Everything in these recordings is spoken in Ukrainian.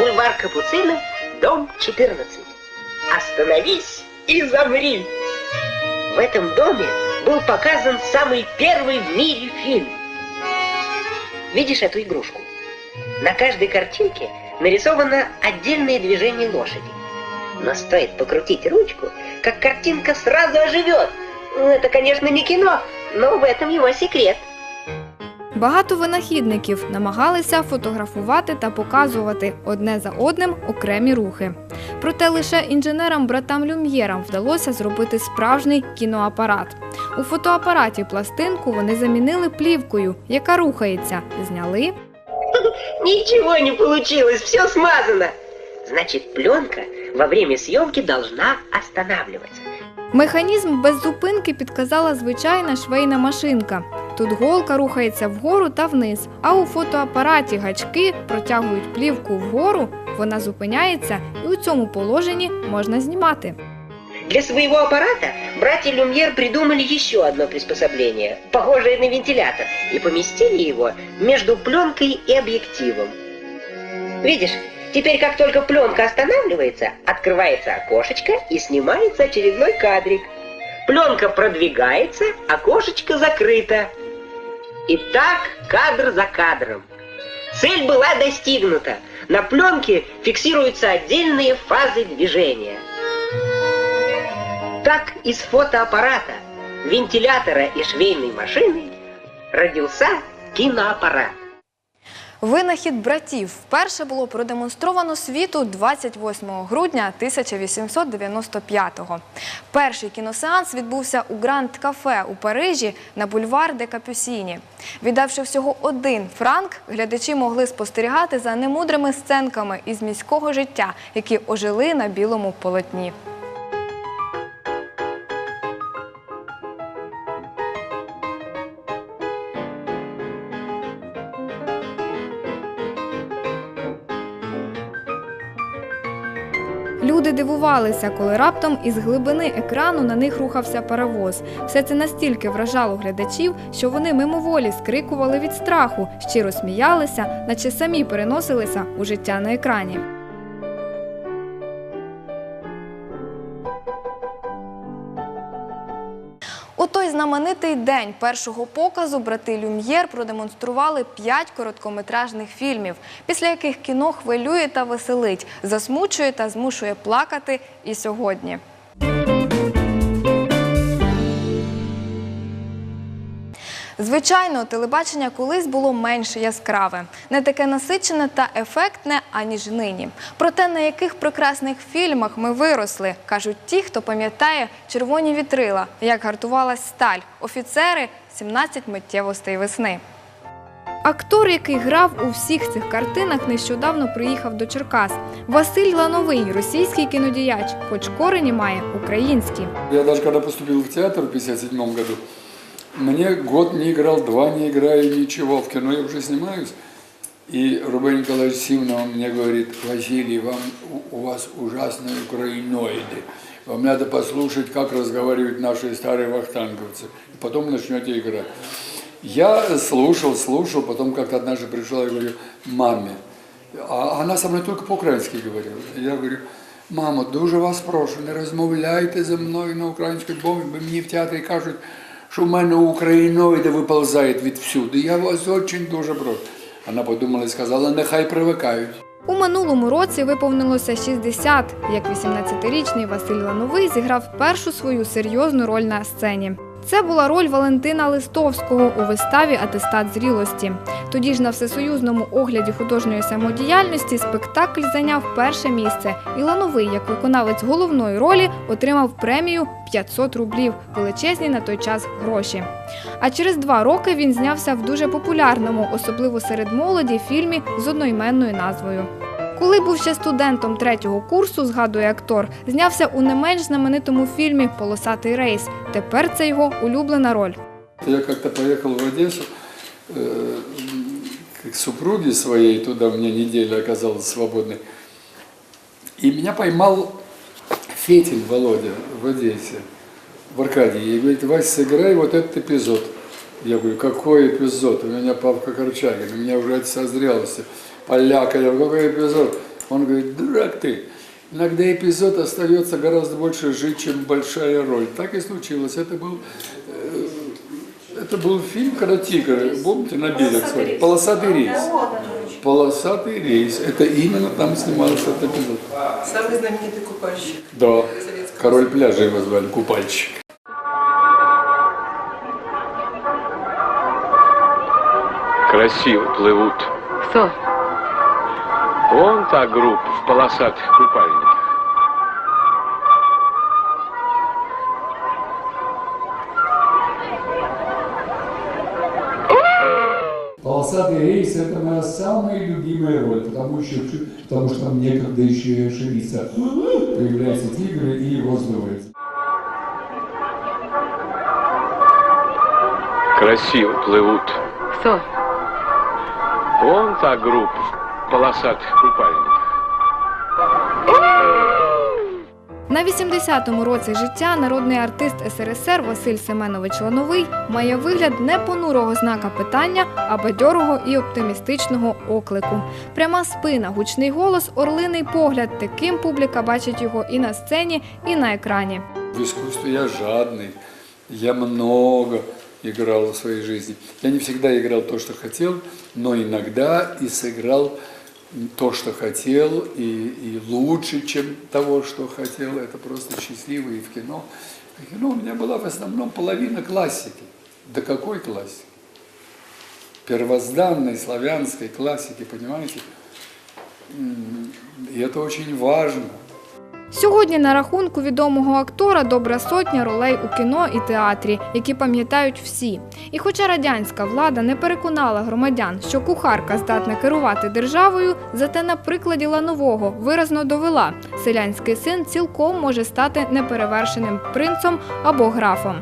Бульвар Капуцинов, дом 14. Остановись и замри. В этом доме был показан самый первый в мире фильм. Видишь эту игрушку? На каждой картинке нарисовано отдельное движение лошади. Но стоит покрутить ручку, как картинка сразу оживет. Ну, Это, конечно, не кино, но в этом его секрет. Багато винахідників намагалися фотографувати та показувати одне за одним окремі рухи. Проте лише інженерам братам Люм'єрам вдалося зробити справжній кіноапарат. У фотоапараті пластинку вони замінили плівкою, яка рухається. Зняли, Ничего не получилось, все смазано. Значит, пленка во время съемки должна останавливаться. Механізм без зупинки підказала звичайна швейна машинка. Тут голка рухається вгору та вниз, а у фотоапараті гачки протягують плівку вгору, вона зупиняється, і у цьому положенні можна знімати. Для своего аппарата братья Люмьер придумали еще одно приспособление, похожее на вентилятор, и поместили его между пленкой и объективом. Видишь, теперь как только пленка останавливается, открывается окошечко и снимается очередной кадрик. Пленка продвигается, окошечко закрыто. И так кадр за кадром. Цель была достигнута. На пленке фиксируются отдельные фазы движения. Так из фотоаппарата, вентилятора и швейной машины родился киноаппарат. Винахід братів вперше було продемонстровано світу 28 грудня 1895-го. Перший кіносеанс відбувся у Гранд Кафе у Парижі на бульвар де Капюсіні. Віддавши всього один франк, глядачі могли спостерігати за немудрими сценками із міського життя, які ожили на білому полотні. Люди дивувалися, коли раптом із глибини екрану на них рухався паровоз. Все це настільки вражало глядачів, що вони мимоволі скрикували від страху, щиро сміялися, наче самі переносилися у життя на екрані. У той знаменитий день першого показу брати Люм'єр продемонстрували п'ять короткометражних фільмів, після яких кіно хвилює та веселить, засмучує та змушує плакати і сьогодні. Звичайно, телебачення колись було менш яскраве, не таке насичене та ефектне, аніж нині. Проте на яких прекрасних фільмах ми виросли, кажуть ті, хто пам'ятає червоні вітрила, як гартувалась сталь, офіцери, 17 миттєвостей весни. Актор, який грав у всіх цих картинах, нещодавно приїхав до Черкас. Василь Лановий, російський кінодіяч, хоч корені має українські. Я даже когда поступил в театр в 57 году, мне год не играл, два не играю, ничего. В кино я уже снимаюсь. И Рубен Николаевич Симонов мне говорит, Василий, вам, у- у вас ужасные украиноиды. Вам надо послушать, как разговаривают наши старые вахтанговцы. И потом начнете играть. Я слушал, слушал, потом как-то однажды пришел, я говорю, маме, а она со мной только по-українськи говорила. Я говорю, мамо, дуже вас прошу, не розмовляйте зі мною на українській мові, бо мені в театрі кажуть, що в мене україноїди виползають відсюди. Я вас дуже дуже прошу. Вона подумала і сказала, нехай привикають. У минулому році виповнилося 60, як 18-річний Василь Лановий зіграв першу свою серйозну роль на сцені. Це була роль Валентина Листовського у виставі Атестат зрілості. Тоді ж на всесоюзному огляді художньої самодіяльності спектакль зайняв перше місце. І Лановий, як виконавець головної ролі, отримав премію 500 рублів величезні на той час гроші. А через два роки він знявся в дуже популярному, особливо серед молоді, фільмі з одноіменною назвою. Коли був ще студентом третього курсу, згадує актор, знявся у не менш знаменитому фільмі Полосатий рейс. Тепер це його улюблена роль. Я как-то поехал в Одессу э, к супруге своей, туда у меня неделя оказалась свободной. И меня поймал Фетин Володя в Одессе, в Аркадии. И говорит, Вась, сыграй вот этот эпизод. Я говорю, какой эпизод? У меня Павка Корчагин, у меня уже от созрелости. Поляка, какой эпизод? Он говорит, дурак ты, иногда эпизод остается гораздо больше жить, чем большая роль. Так и случилось. Это был, э, это был фильм «Каратигр», помните, на берег свой? «Полосатый рейс». «Полосатый рейс». Это именно там снимался этот эпизод. Самый знаменитый купальщик. Да, король пляжа его звали, купальщик. Красиво плывут. Кто? Вон та группа в полосатых купальниках. Полосатый рейс – это моя самая любимая роль, потому что, потому что там некогда еще и ошибиться. Появляется тигр и его сдувает. Красиво плывут. Кто? Вон та группа в полосатых купальниках. На 80-му році життя народний артист СРСР Василь Семенович Лановий має вигляд не понурого знака питання, а бадьорого і оптимістичного оклику. Пряма спина, гучний голос, орлиний погляд. Таким публіка бачить його і на сцені, і на екрані. В искусстве я жадный, я много играл в своей жизни. Я не всегда играл то, что хотел, но иногда и сыграл то, что хотел, и, и лучше, чем того, что хотел. Это просто счастливо и в кино. В кино у меня была в основном половина классики. Да какой классики? Первозданной славянской классики, понимаете? М, И это очень важно. Сьогодні на рахунку відомого актора добра сотня ролей у кіно і театрі, які пам'ятають всі. І хоча радянська влада не переконала громадян, що кухарка здатна керувати державою, зате на прикладі ланового виразно довела, селянський син цілком може стати неперевершеним принцом або графом.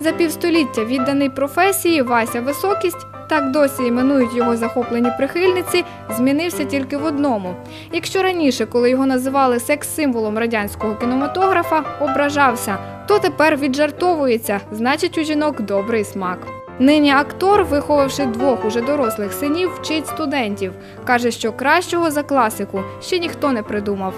За півстоліття відданий професії Вася Високість. Так досі іменують його захоплені прихильниці, змінився тільки в одному. Якщо раніше, коли його називали секс-символом радянського кінематографа, ображався, то тепер віджартовується, значить у жінок добрий смак. Нині актор, виховавши двох уже дорослих синів, вчить студентів. Каже, що кращого за класику ще ніхто не придумав.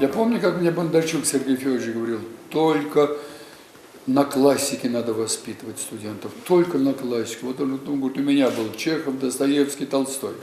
Я помню, как мне Бондарчук Сергей Федорович говорил, только на классике надо воспитывать студентов, только на классику. Вот он, он говорит, у меня был Чехов, Достоевский, Толстой.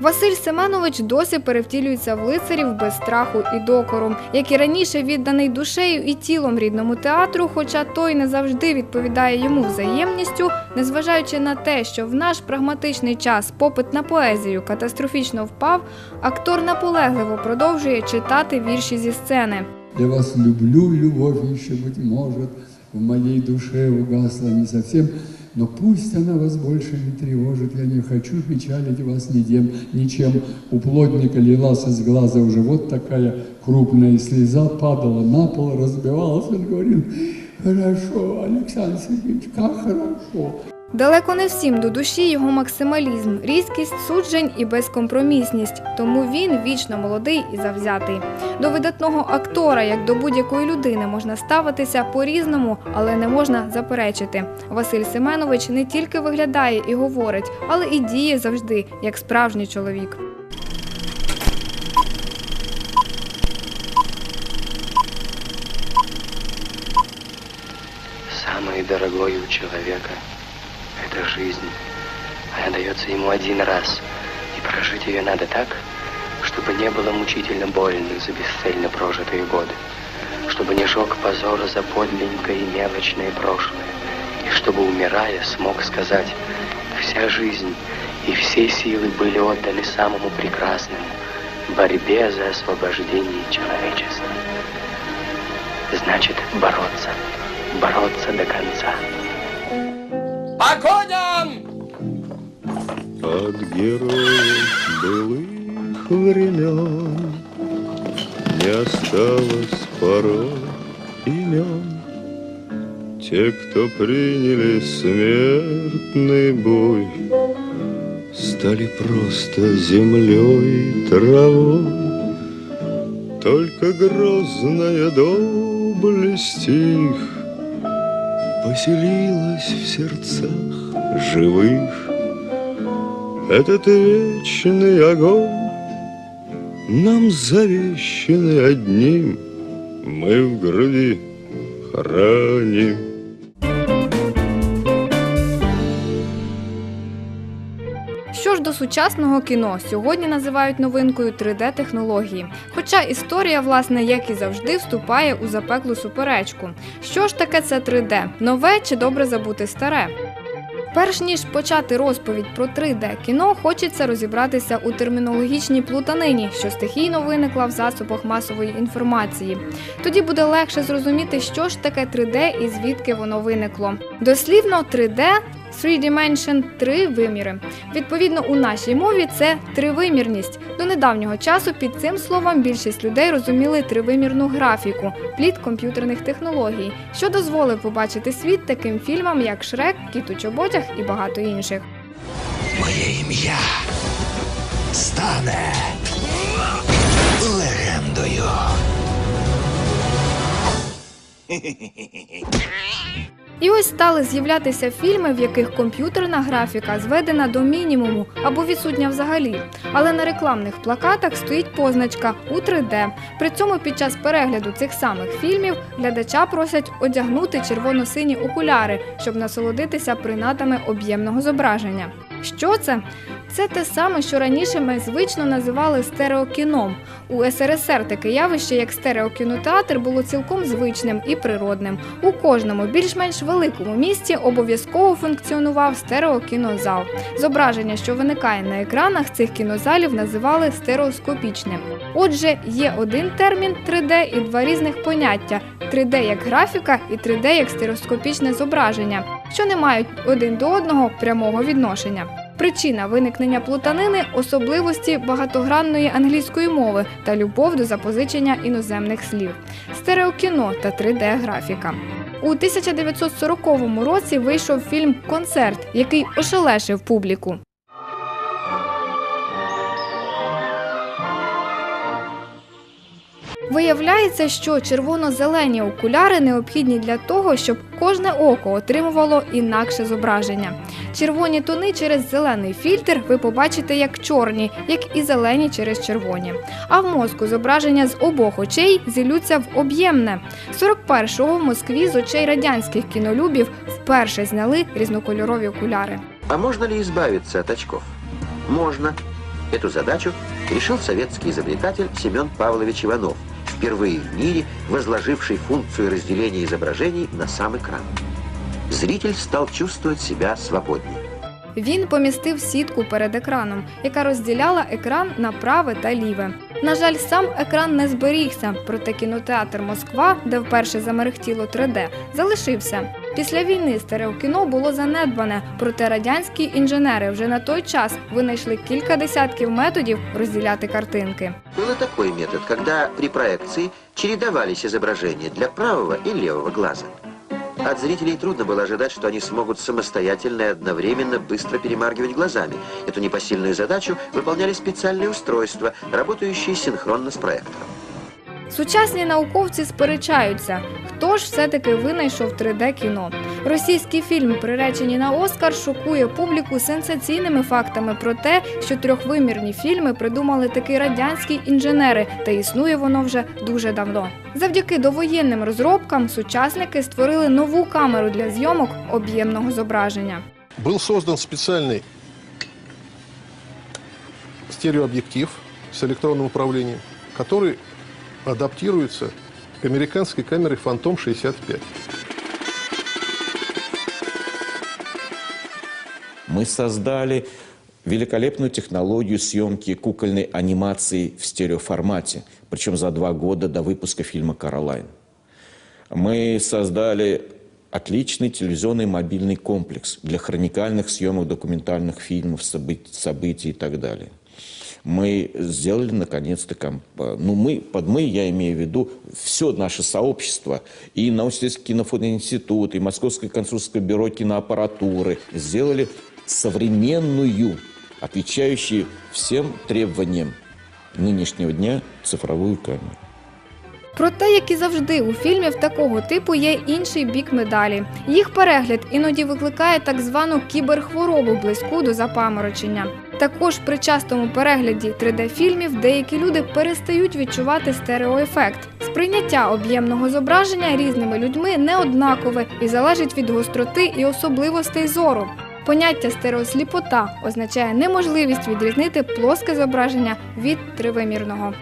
Василь Семенович досі перевтілюється в лицарів без страху і докору, як і раніше відданий душею і тілом рідному театру, хоча той не завжди відповідає йому взаємністю, незважаючи на те, що в наш прагматичний час попит на поезію катастрофічно впав, актор наполегливо продовжує читати вірші зі сцени. Я вас люблю, любовь еще, быть может, В моей душе угасла не совсем, но пусть она вас больше не тревожит, я не хочу печалить вас ничем, ничем. У плотника лилась из глаза уже вот такая крупная слеза, падала на пол, разбивалась, он говорил, хорошо, Александр Сергеевич, как хорошо. Далеко не всім до душі його максималізм, різкість суджень і безкомпромісність. Тому він вічно молодий і завзятий. До видатного актора, як до будь-якої людини, можна ставитися по-різному, але не можна заперечити. Василь Семенович не тільки виглядає і говорить, але і діє завжди як справжній чоловік. Самое дорогое у человека – это жизнь. Она дается ему один раз, и прожить ее надо так, чтобы не было мучительно больно за бесцельно прожитые годы, чтобы не жег позор за подлинное и мелочное прошлое, и чтобы, умирая, смог сказать, вся жизнь и все силы были отданы самому прекрасному – борьбе за освобождение человечества. Значит, бороться, бороться до конца. От героев былых времен Не осталось порой имен. Те, кто приняли смертный бой, Стали просто землей травой. Только грозная доблесть их Поселилась в сердцах живых. Этот вечный огонь нам завещаны одним, мы в груди храним. Сучасного кіно, сьогодні називають новинкою 3D-технології. Хоча історія, власне, як і завжди, вступає у запеклу суперечку. Що ж таке це 3D? Нове чи добре забути старе? Перш ніж почати розповідь про 3D кіно, хочеться розібратися у термінологічній плутанині, що стихійно виникла в засобах масової інформації. Тоді буде легше зрозуміти, що ж таке 3D і звідки воно виникло. Дослівно 3D – Three Dimension – три виміри. Відповідно, у нашій мові це тривимірність. До недавнього часу під цим словом більшість людей розуміли тривимірну графіку, плід комп'ютерних технологій, що дозволив побачити світ таким фільмам, як Шрек, Кіт у чоботях і багато інших. Моє ім'я стане легендою. І ось стали з'являтися фільми, в яких комп'ютерна графіка зведена до мінімуму або відсутня взагалі. Але на рекламних плакатах стоїть позначка у 3D. При цьому під час перегляду цих самих фільмів глядача просять одягнути червоно-сині окуляри, щоб насолодитися принатами об'ємного зображення. Що це? Це те саме, що раніше ми звично називали стереокіном. У СРСР таке явище, як стереокінотеатр, було цілком звичним і природним. У кожному більш-менш великому місті обов'язково функціонував стереокінозал. Зображення, що виникає на екранах цих кінозалів, називали стереоскопічним. Отже, є один термін 3D і два різних поняття: 3D як графіка і 3D як стереоскопічне зображення, що не мають один до одного прямого відношення. Причина виникнення плутанини особливості багатогранної англійської мови та любов до запозичення іноземних слів, стереокіно та 3D-графіка. У 1940 році вийшов фільм Концерт, який ошелешив публіку. Виявляється, що червоно-зелені окуляри необхідні для того, щоб кожне око отримувало інакше зображення. Червоні тони через зелений фільтр ви побачите як чорні, як і зелені через червоні. А в мозку зображення з обох очей зілються в об'ємне. 41-го в Москві з очей радянських кінолюбів вперше зняли різнокольорові окуляри. А можно ли избавиться от очков? Можно. Эту задачу решил советский изобретатель Семен Павлович Иванов, впервые в мире возложивший функцию разделения изображений на сам экран. Зритель стал чувствовать себя свободнее. Він помістив сітку перед екраном, яка розділяла екран на праве та ліве. На жаль, сам екран не зберігся, проте кінотеатр Москва, де вперше замерехтіло 3D, залишився. Після війни стереокіно було занедбане, проте радянські інженери вже на той час винайшли кілька десятків методів розділяти картинки. Был и такой метод, когда при проекции чередовались изображения для правого и левого глаза. От зрителей трудно было ожидать, что они смогут самостоятельно и одновременно быстро перемаргивать глазами. Эту непосильную задачу выполняли специальные устройства, работающие синхронно с проектором. Сучасні науковці сперечаються, хто ж все-таки винайшов 3D-кіно. Російський фільм, приречені на Оскар, шокує публіку сенсаційними фактами про те, що трьохвимірні фільми придумали таки радянські інженери, та існує воно вже дуже давно. Завдяки довоєнним розробкам сучасники створили нову камеру для зйомок об'ємного зображення. Был создан специальный стереообъектив с электронным управлением, который адаптируется к американской камере Phantom 65. Мы создали великолепную технологию съемки кукольной анимации в стереоформате, причем за два года до выпуска фильма «Каролайн». Мы создали отличный телевизионный мобильный комплекс для хроникальных съемок документальных фильмов, событий, событий и так далее. Мы сделали, наконец-то, комп- ну, мы, под «мы» я имею в виду все наше сообщество, и Научно-исследовательский кинофотоинститут, и Московское консульское бюро киноаппаратуры сделали современную, отвечающую всем требованиям нынешнего дня цифровую камеру. Проте, як і завжди, у фільмів такого типу є інший бік медалі. Їх перегляд іноді викликає так звану кіберхворобу близьку до запаморочення. також при частому перегляді 3D-фільмів деякі люди перестають відчувати стереоефект. Сприйняття об'ємного зображення різними людьми не однакове і залежить від гостроти і особливостей зору. Поняття стереосліпота означає неможливість відрізнити плоске зображення від тривимірного.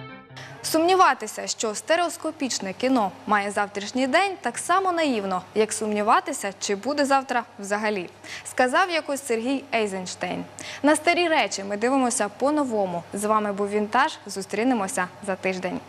Сумніватися, що стереоскопічне кіно має завтрашній день, так само наївно, як сумніватися, чи буде завтра взагалі, сказав якось Сергій Ейзенштейн. На старі речі ми дивимося по-новому. З вами був Вінтаж. Зустрінемося за тиждень.